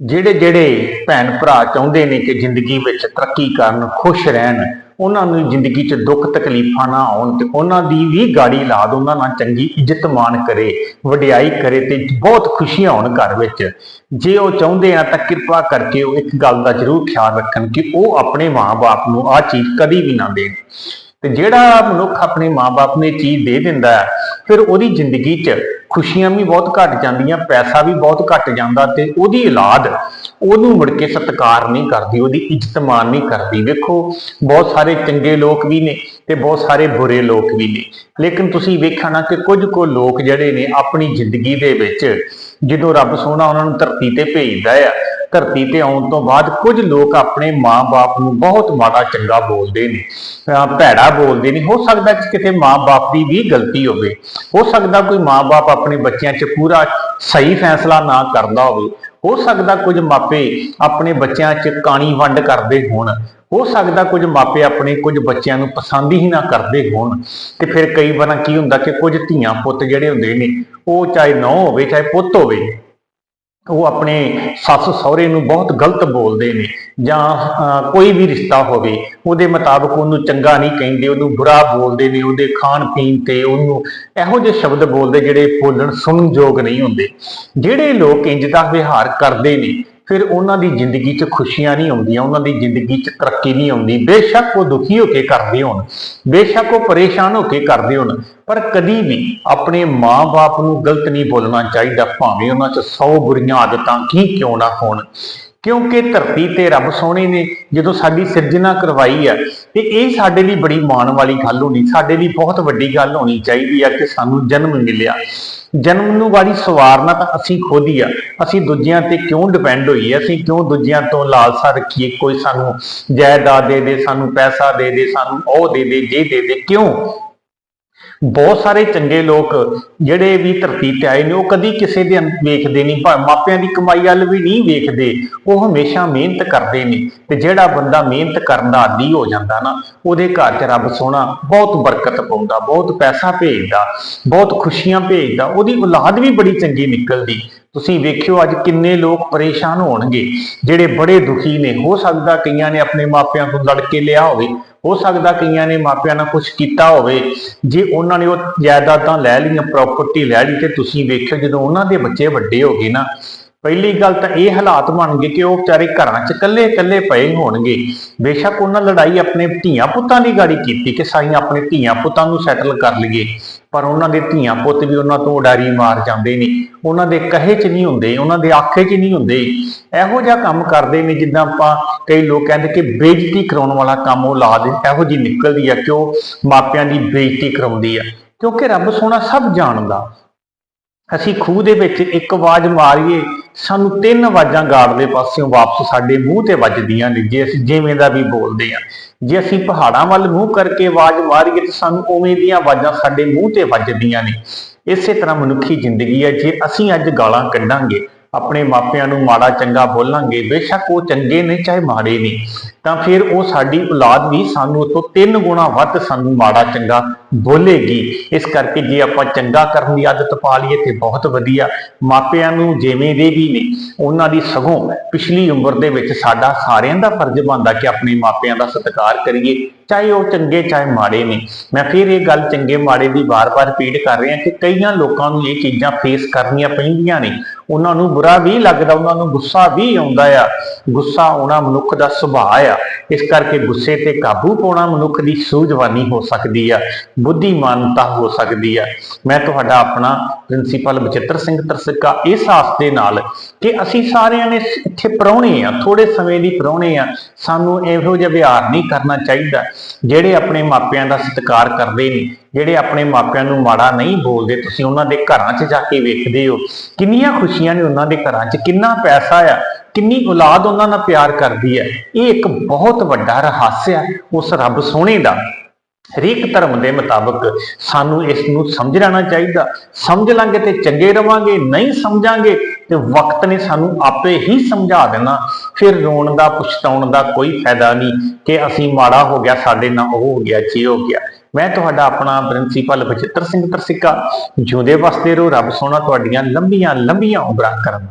ਜਿਹੜੇ ਜਿਹੜੇ ਭੈਣ ਭਰਾ ਚਾਹੁੰਦੇ ਨੇ ਕਿ ਜ਼ਿੰਦਗੀ ਵਿੱਚ ਤਰੱਕੀ ਕਰਨ, ਖੁਸ਼ ਰਹਿਣ, ਉਹਨਾਂ ਨੂੰ ਜ਼ਿੰਦਗੀ 'ਚ ਦੁੱਖ ਤਕਲੀਫਾਂ ਨਾ ਆਉਣ ਤੇ ਉਹਨਾਂ ਦੀ ਵੀ ਗਾੜੀ ਲਾਦ ਉਹਨਾਂ ਨਾਲ ਚੰਗੀ ਇੱਜ਼ਤ ਮਾਣ ਕਰੇ, ਵਡਿਆਈ ਕਰੇ ਤੇ ਬਹੁਤ ਖੁਸ਼ੀਆਂ ਹੋਣ ਘਰ ਵਿੱਚ। ਜੇ ਉਹ ਚਾਹੁੰਦੇ ਆ ਤਾਂ ਕਿਰਪਾ ਕਰਕੇ ਉਹ ਇੱਕ ਗੱਲ ਦਾ ਜ਼ਰੂਰ ਖਿਆਲ ਰੱਖਣ ਕਿ ਉਹ ਆਪਣੇ ਮਾਂ-ਬਾਪ ਨੂੰ ਆਹ ਚੀਜ਼ ਕਦੀ ਵੀ ਨਾ ਦੇਣ। ਤੇ ਜਿਹੜਾ ਮਨੁੱਖ ਆਪਣੇ ਮਾਪੇ ਨੂੰ ਇਹ ਚੀਜ਼ ਦੇ ਦਿੰਦਾ ਫਿਰ ਉਹਦੀ ਜ਼ਿੰਦਗੀ 'ਚ ਖੁਸ਼ੀਆਂ ਵੀ ਬਹੁਤ ਘਟ ਜਾਂਦੀਆਂ, ਪੈਸਾ ਵੀ ਬਹੁਤ ਘਟ ਜਾਂਦਾ ਤੇ ਉਹਦੀ ਔਲਾਦ ਉਹਨੂੰ ਮੁੜ ਕੇ ਸਤਿਕਾਰ ਨਹੀਂ ਕਰਦੀ, ਉਹਦੀ ਇੱਜ਼ਤ ਮਾਣ ਨਹੀਂ ਕਰਦੀ। ਵੇਖੋ, ਬਹੁਤ ਸਾਰੇ ਚੰਗੇ ਲੋਕ ਵੀ ਨੇ ਤੇ ਬਹੁਤ ਸਾਰੇ ਬੁਰੇ ਲੋਕ ਵੀ ਨੇ। ਲੇਕਿਨ ਤੁਸੀਂ ਵੇਖਣਾ ਕਿ ਕੁਝ ਕੁ ਲੋਕ ਜਿਹੜੇ ਨੇ ਆਪਣੀ ਜ਼ਿੰਦਗੀ ਦੇ ਵਿੱਚ ਜਦੋਂ ਰੱਬ ਸੋਹਣਾ ਉਹਨਾਂ ਨੂੰ ਧਰਤੀ ਤੇ ਭੇਜਦਾ ਆ, ਧਰਤੀ ਤੇ ਆਉਣ ਤੋਂ ਬਾਅਦ ਕੁਝ ਲੋਕ ਆਪਣੇ ਮਾਂ-ਬਾਪ ਨੂੰ ਬਹੁਤ ਮਾੜਾ ਚੰਗਾ ਬੋਲਦੇ ਨੇ ਭੈੜਾ ਬੋਲਦੇ ਨੇ। ਹੋ ਸਕਦਾ ਕਿ ਕਿਤੇ ਮਾਂ-ਬਾਪ ਦੀ ਵੀ ਗਲਤੀ ਹੋਵੇ, ਹੋ ਸਕਦਾ ਕੋਈ ਮਾਂ-ਬਾਪ ਆਪਣੇ ਬੱਚਿਆਂ 'ਚ ਪੂਰਾ ਸਹੀ ਫੈਸਲਾ ਨਾ ਕਰਦਾ ਹੋਵੇ, ਹੋ ਸਕਦਾ ਕੁਝ ਮਾਪੇ ਆਪਣੇ ਬੱਚਿਆਂ 'ਚ ਕਾਣੀ ਵੰਡ ਕਰਦੇ ਹੋਣ, ਹੋ ਸਕਦਾ ਕੁਝ ਮਾਪੇ ਆਪਣੇ ਕੁਝ ਬੱਚਿਆਂ ਨੂੰ ਪਸੰਦ ਹੀ ਨਾ ਕਰਦੇ ਹੋਣ, ਤੇ ਫਿਰ ਕਈ ਵਾਰ ਕੀ ਹੁੰਦਾ ਕਿ ਕੁਝ ਧੀਆਂ ਪੁੱਤ ਜਿਹੜੇ ਹੁੰਦੇ ਨੇ, ਉਹ ਚਾਹੇ ਨੌ ਹੋਵੇ, ਚਾਹੇ ਪੁੱਤ ਹੋਵੇ ਉਹ ਆਪਣੇ ਸੱਸ ਸਹੁਰੇ ਨੂੰ ਬਹੁਤ ਗਲਤ ਬੋਲਦੇ ਨੇ ਜਾਂ ਕੋਈ ਵੀ ਰਿਸ਼ਤਾ ਹੋਵੇ, ਉਹਦੇ ਮੁਤਾਬਕ ਉਹਨੂੰ ਚੰਗਾ ਨਹੀਂ ਕਹਿੰਦੇ, ਉਹਨੂੰ ਬੁਰਾ ਬੋਲਦੇ ਨੇ, ਉਹਦੇ ਖਾਣ ਪੀਣ ਤੇ ਉਹਨੂੰ ਇਹੋ ਜਿਹੇ ਸ਼ਬਦ ਬੋਲਦੇ ਜਿਹੜੇ ਬੋਲਣ ਸੁਣਨਯੋਗ ਨਹੀਂ ਹੁੰਦੇ। ਜਿਹੜੇ ਲੋਕ ਇੰਜ ਦਾ ਵਿਹਾਰ ਕਰਦੇ ਨੇ ਫਿਰ ਉਹਨਾਂ ਦੀ ਜ਼ਿੰਦਗੀ 'ਚ ਖੁਸ਼ੀਆਂ ਨਹੀਂ ਆਉਂਦੀਆਂ, ਉਹਨਾਂ ਦੀ ਜ਼ਿੰਦਗੀ 'ਚ ਤਰੱਕੀ ਨਹੀਂ ਆਉਂਦੀ। ਬੇਸ਼ੱਕ ਉਹ ਦੁਖੀ ਹੋ ਕੇ ਕਰਦੇ ਹੋਣ, ਬੇਸ਼ੱਕ ਉਹ ਪਰੇਸ਼ਾਨ ਹੋ ਕੇ ਕਰਦੇ ਹੋਣ, ਪਰ ਕਦੀ ਵੀ ਆਪਣੇ ਮਾਂ-ਬਾਪ ਨੂੰ ਗਲਤ ਨਹੀਂ ਬੋਲਣਾ ਚਾਹੀਦਾ, ਭਾਵੇਂ ਉਹਨਾਂ 'ਚ 100 ਬੁਰੀਆਂ ਆਦਤਾਂ ਕੀ ਕਿਉਂ ਨਾ ਹੋਣ। ਕਿਉਂਕਿ ਧਰਤੀ ਤੇ ਰੱਬ ਸੋਹਣੇ ਨੇ, ਜਦੋਂ ਸਾਡੀ ਸਿਰਜਣਾ ਕਰਵਾਈ ਹੈ ਤੇ ਇਹ ਸਾਡੇ ਲਈ ਬੜੀ ਮਾਣ ਵਾਲੀ ਗੱਲ ਹੋਣੀ, ਸਾਡੇ ਲਈ ਬਹੁਤ ਵੱਡੀ ਗੱਲ ਹੋਣੀ ਚਾਹੀਦੀ ਆ ਕਿ ਸਾਨੂੰ ਜਨਮ ਮਿਲਿਆ। ਜਨਮ ਨੂੰ ਵਾਲੀ ਸਵਾਰਨਾ ਤਾਂ ਅਸੀਂ ਖੁਦ ਹੀ ਆ, ਅਸੀਂ ਦੂਜਿਆਂ ਤੇ ਕਿਉਂ ਡਿਪੈਂਡ ਹੋਈਏ, ਅਸੀਂ ਕਿਉਂ ਦੂਜਿਆਂ ਤੋਂ ਲਾਲਸਾ ਰੱਖੀਏ, ਕੋਈ ਸਾਨੂੰ ਜਾਇਦਾਦ ਦੇ ਦੇ, ਸਾਨੂੰ ਪੈਸਾ ਦੇ ਦੇ, ਸਾਨੂੰ ਉਹ ਦੇ ਦੇ, ਜੇ ਦੇ ਦੇ, ਕਿਉਂ? ਬਹੁਤ ਸਾਰੇ ਚੰਗੇ ਲੋਕ ਜਿਹੜੇ ਵੀ ਧਰਤੀ ਤੇ ਆਏ ਨੇ, ਉਹ ਕਦੀ ਕਿਸੇ ਦੇ ਵੇਖਦੇ ਨਹੀਂ ਮਾਪਿਆਂ ਦੀ ਕਮਾਈ ਵੱਲ ਵੀ ਨਹੀਂ ਵੇਖਦੇ, ਉਹ ਹਮੇਸ਼ਾ ਮਿਹਨਤ ਕਰਦੇ ਨੇ ਤੇ ਜਿਹੜਾ ਬੰਦਾ ਮਿਹਨਤ ਕਰਨ ਦਾ ਆਦੀ ਹੋ ਜਾਂਦਾ ਨਾ, ਉਹਦੇ ਘਰ 'ਚ ਰੱਬ ਸੋਹਣਾ ਬਹੁਤ ਬਰਕਤ ਪਾਉਂਦਾ, ਬਹੁਤ ਪੈਸਾ ਭੇਜਦਾ, ਬਹੁਤ ਖੁਸ਼ੀਆਂ ਭੇਜਦਾ, ਉਹਦੀ ਔਲਾਦ ਵੀ ਬੜੀ ਚੰਗੀ ਨਿਕਲਦੀ। ਤੁਸੀਂ ਵੇਖਿਓ ਅੱਜ ਕਿੰਨੇ ਲੋਕ ਪਰੇਸ਼ਾਨ ਹੋਣਗੇ। ਜਿਹੜੇ ਬੜੇ ਦੁਖੀ ਨੇ, ਹੋ ਸਕਦਾ ਕਈਆਂ ਨੇ ਆਪਣੇ ਮਾਪਿਆਂ ਤੋਂ ਲੜ ਕੇ ਲਿਆ ਹੋਵੇ, ਹੋ ਸਕਦਾ ਕਈਆਂ ਨੇ ਮਾਪਿਆਂ ਨਾਲ ਕੁਝ ਕੀਤਾ ਹੋਵੇ। ਜੇ ਉਹਨਾਂ ਨੇ ਉਹ ਜਾਇਦਾਦਾਂ ਲੈ ਲਈਆਂ ਪ੍ਰਾਪਰਟੀ ਲੈ ਲਈ ਤੇ ਤੁਸੀਂ ਵੇਖਿਓ ਜਦੋਂ ਉਹਨਾਂ ਦੇ ਬੱਚੇ ਵੱਡੇ ਹੋ ਗਏ ਨਾ ਪਹਿਲੀ ਗੱਲ ਤਾਂ ਇਹ ਹਾਲਾਤ ਬਣ ਗਏ ਕਿ ਉਹ ਵਿਚਾਰੇ ਘਰਾਂ 'ਚ ਇਕੱਲੇ-ਇਕੱਲੇ ਪਏ ਹੋਣਗੇ। ਬੇਸ਼ੱਕ ਉਹਨਾਂ ਲੜਾਈ ਆਪਣੇ ਧੀਆਂ ਪੁੱਤਾਂ ਦੀ ਗਾੜੀ ਕੀਤੀ ਕਿ ਸਾਈਂ ਆਪਣੇ ਧੀਆਂ ਪੁੱਤਾਂ ਨੂੰ ਸੈਟਲ ਕਰ ਲਈਏ। ਪਰ ਉਹਨਾਂ ਦੇ ਧੀਆਂ ਪੁੱਤ ਵੀ ਉਹਨਾਂ ਤੋਂ ਉਡਾਰੀ ਮਾਰ ਜਾਂਦੇ ਨੇ। ਉਹਨਾਂ ਦੇ ਕਹੇ 'ਚ ਨਹੀਂ ਹੁੰਦੇ, ਉਹਨਾਂ ਦੇ ਆਖੇ 'ਚ ਨਹੀਂ ਹੁੰਦੇ। ਇਹੋ ਜਿਹਾ ਕੰਮ ਕਰਦੇ ਨੇ ਜਿੱਦਾਂ ਆਪਾਂ ਕਈ ਲੋਕ ਕਹਿੰਦੇ ਕਿ ਬੇਇੱਜ਼ਤੀ ਕਰਾਉਣ ਵਾਲਾ ਕੰਮ ਉਹ ਲਾ ਦੇ, ਇਹੋ ਜੀ ਨਿਕਲਦੀ ਆ ਕਿ ਉਹ ਮਾਪਿਆਂ ਦੀ ਬੇਇੱਜ਼ਤੀ ਕਰਾਉਂਦੀ ਆ। ਕਿਉਂਕਿ ਰੱਬ ਸੋਹਣਾ ਸਭ ਜਾਣਦਾ। ਅਸੀਂ ਖੂਹ ਦੇ ਵਿੱਚ ਇੱਕ ਆਵਾਜ਼ ਮਾਰੀਏ, ਸਾਨੂੰ ਤਿੰਨ ਆਵਾਜ਼ਾਂ ਗਾੜ ਦੇ ਪਾਸਿਓਂ ਵਾਪਸ ਸਾਡੇ ਮੂੰਹ ਤੇ ਵੱਜਦੀਆਂ ਨੇ, ਜੇ ਅਸੀਂ ਜਿਵੇਂ ਦਾ ਵੀ ਬੋਲਦੇ ਆ ਜੇ ਅਸੀਂ ਪਹਾੜਾਂ ਵੱਲ ਮੂੰਹ ਕਰਕੇ ਆਵਾਜ਼ ਮਾਰੀਏ ਤਾਂ ਸਾਨੂੰ ਉਵੇਂ ਦੀਆਂ ਆਵਾਜ਼ਾਂ ਸਾਡੇ ਮੂੰਹ ਤੇ ਵੱਜਦੀਆਂ ਨੇ। ਇਸੇ ਤਰ੍ਹਾਂ ਮਨੁੱਖੀ ਜ਼ਿੰਦਗੀ ਹੈ, ਜੇ ਅਸੀਂ ਅੱਜ ਗਾਲਾਂ ਕੱਢਾਂਗੇ ਆਪਣੇ ਮਾਪਿਆਂ ਨੂੰ ਮਾੜਾ ਚੰਗਾ ਬੋਲਾਂਗੇ, ਬੇਸ਼ੱਕ ਉਹ ਚੰਗੇ ਨੇ ਚਾਹੇ ਮਾੜੇ ਨੇ, ਤਾਂ ਫਿਰ ਉਹ ਸਾਡੀ ਔਲਾਦ ਵੀ ਸਾਨੂੰ ਉਹ ਤਿੰਨ ਗੁਣਾ ਵੱਧ ਸਾਨੂੰ ਮਾੜਾ ਚੰਗਾ ਬੋਲੇਗੀ। ਇਸ ਕਰਕੇ ਜੇ ਆਪਾਂ ਚੰਗਾ ਕਰਨ ਦੀ ਆਦਤ ਪਾ ਲਈਏ ਤੇ ਬਹੁਤ ਵਧੀਆ। ਮਾਪਿਆਂ ਨੂੰ ਜਿਵੇਂ ਦੇ ਵੀ ਨੇ, ਉਹਨਾਂ ਦੀ ਸਗੋਂ ਪਿਛਲੀ ਉਮਰ ਦੇ ਵਿੱਚ ਸਾਡਾ ਸਾਰਿਆਂ ਦਾ ਫਰਜ਼ ਬਣਦਾ ਕਿ ਆਪਣੇ ਮਾਪਿਆਂ ਦਾ ਸਤਿਕਾਰ ਕਰੀਏ, ਚਾਹੇ ਉਹ ਚੰਗੇ ਚਾਹੇ ਮਾੜੇ ਨੇ। ਮੈਂ ਫਿਰ ਇਹ ਗੱਲ ਚੰਗੇ ਮਾੜੇ ਦੀ ਵਾਰ-ਵਾਰ ਰਿਪੀਟ ਕਰ ਰਿਹਾ ਕਿ ਕਈਆਂ ਲੋਕਾਂ ਨੂੰ ਇਹ ਚੀਜ਼ਾਂ ਫੇਸ ਕਰਨੀਆਂ ਪੈਂਦੀਆਂ ਨੇ। ਉਹਨਾਂ ਨੂੰ ਬੁਰਾ ਵੀ ਲੱਗਦਾ, ਉਹਨਾਂ ਨੂੰ ਗੁੱਸਾ ਵੀ ਆਉਂਦਾ ਆ। ਗੁੱਸਾ ਆਉਣਾ ਮਨੁੱਖ ਦਾ ਸੁਭਾਅ ਆ। ਇਸ ਕਰਕੇ ਗੁੱਸੇ ਤੇ ਕਾਬੂ ਪਾਉਣਾ ਮਨੁੱਖ ਦੀ ਸੂਝਵਾਨੀ ਹੋ ਸਕਦੀ ਆ, ਬੁੱਧੀਮਾਨਤਾ ਹੋ ਸਕਦੀ ਆ। ਮੈਂ ਤੁਹਾਡਾ ਆਪਣਾ ਪ੍ਰਿੰਸੀਪਲ ਬਚਿੱਤਰ ਸਿੰਘ ਤਰਸਿੱਕਾ ਇਸ ਆਸ ਦੇ ਨਾਲ ਕਿ ਅਸੀਂ ਸਾਰਿਆਂ ਨੇ ਇੱਥੇ ਪ੍ਰਾਹੁਣੇ ਆ ਥੋੜੇ ਸਮੇਂ ਦੀ ਪ੍ਰਾਹੁਣੇ ਆ। ਸਾਨੂੰ ਇਹੋ ਜਿਹਾ ਵਿਹਾਰ ਨਹੀਂ ਕਰਨਾ ਚਾਹੀਦਾ, ਜਿਹੜੇ ਆਪਣੇ ਮਾਪਿਆਂ ਦਾ ਸਤਿਕਾਰ ਕਰਦੇ ਨੇ, ਜਿਹੜੇ ਆਪਣੇ ਮਾਪਿਆਂ ਨੂੰ ਮਾੜਾ ਨਹੀਂ ਬੋਲਦੇ, ਤੁਸੀਂ ਉਹਨਾਂ ਦੇ ਘਰਾਂ 'ਚ ਜਾ ਕੇ ਵੇਖਦੇ ਹੋ। ਕਿੰਨੀਆਂ ਖੁਸ਼ੀਆਂ ਖੁਸ਼ੀਆਂ ਨੇ ਉਹਨਾਂ ਦੇ ਘਰਾਂ 'ਚ। ਕਿੰਨਾ ਪੈਸਾ ਆ, ਕਿੰਨੀ ਔਲਾਦ ਉਹਨਾਂ ਨਾਲ ਪਿਆਰ ਕਰਦੀ ਹੈ ਇਹ ਇੱਕ ਬਹੁਤ ਵੱਡਾ ਰਹੱਸ ਹੈ ਉਸ ਰੱਬ ਸੋਹਣੇ ਦਾ। ਹਰੇਕ ਧਰਮ ਦੇ ਮੁਤਾਬਕ ਸਾਨੂੰ ਇਸ ਨੂੰ ਸਮਝ ਲੈਣਾ ਚਾਹੀਦਾ। ਸਮਝ ਲਾਂਗੇ ਤੇ ਚੰਗੇ ਰਵਾਂਗੇ, ਨਹੀਂ ਸਮਝਾਂਗੇ ਤੇ ਵਕਤ ਨੇ ਸਾਨੂੰ ਆਪੇ ਹੀ ਸਮਝਾ ਦੇਣਾ। ਫਿਰ ਰੋਣ ਦਾ, ਪਛਤਾਉਣ ਦਾ ਕੋਈ ਫਾਇਦਾ ਨਹੀਂ ਕਿ ਅਸੀਂ ਮਾੜਾ ਹੋ ਗਿਆ, ਸਾਡੇ ਨਾਲ ਉਹ ਹੋ ਗਿਆ, ਜੀ ਹੋ ਗਿਆ। ਮੈਂ ਤੁਹਾਡਾ ਆਪਣਾ ਪ੍ਰਿੰਸੀਪਲ ਬਚਿੱਤਰ ਸਿੰਘ ਤਰਸਿੱਕਾ, ਜਿਉਂਦੇ ਵਸਦੇ ਰਹੋ, ਰੱਬ ਸੋਹਣਾ ਤੁਹਾਡੀਆਂ ਲੰਬੀਆਂ ਲੰਬੀਆਂ ਉਮਰਾਂ ਕਰਨ।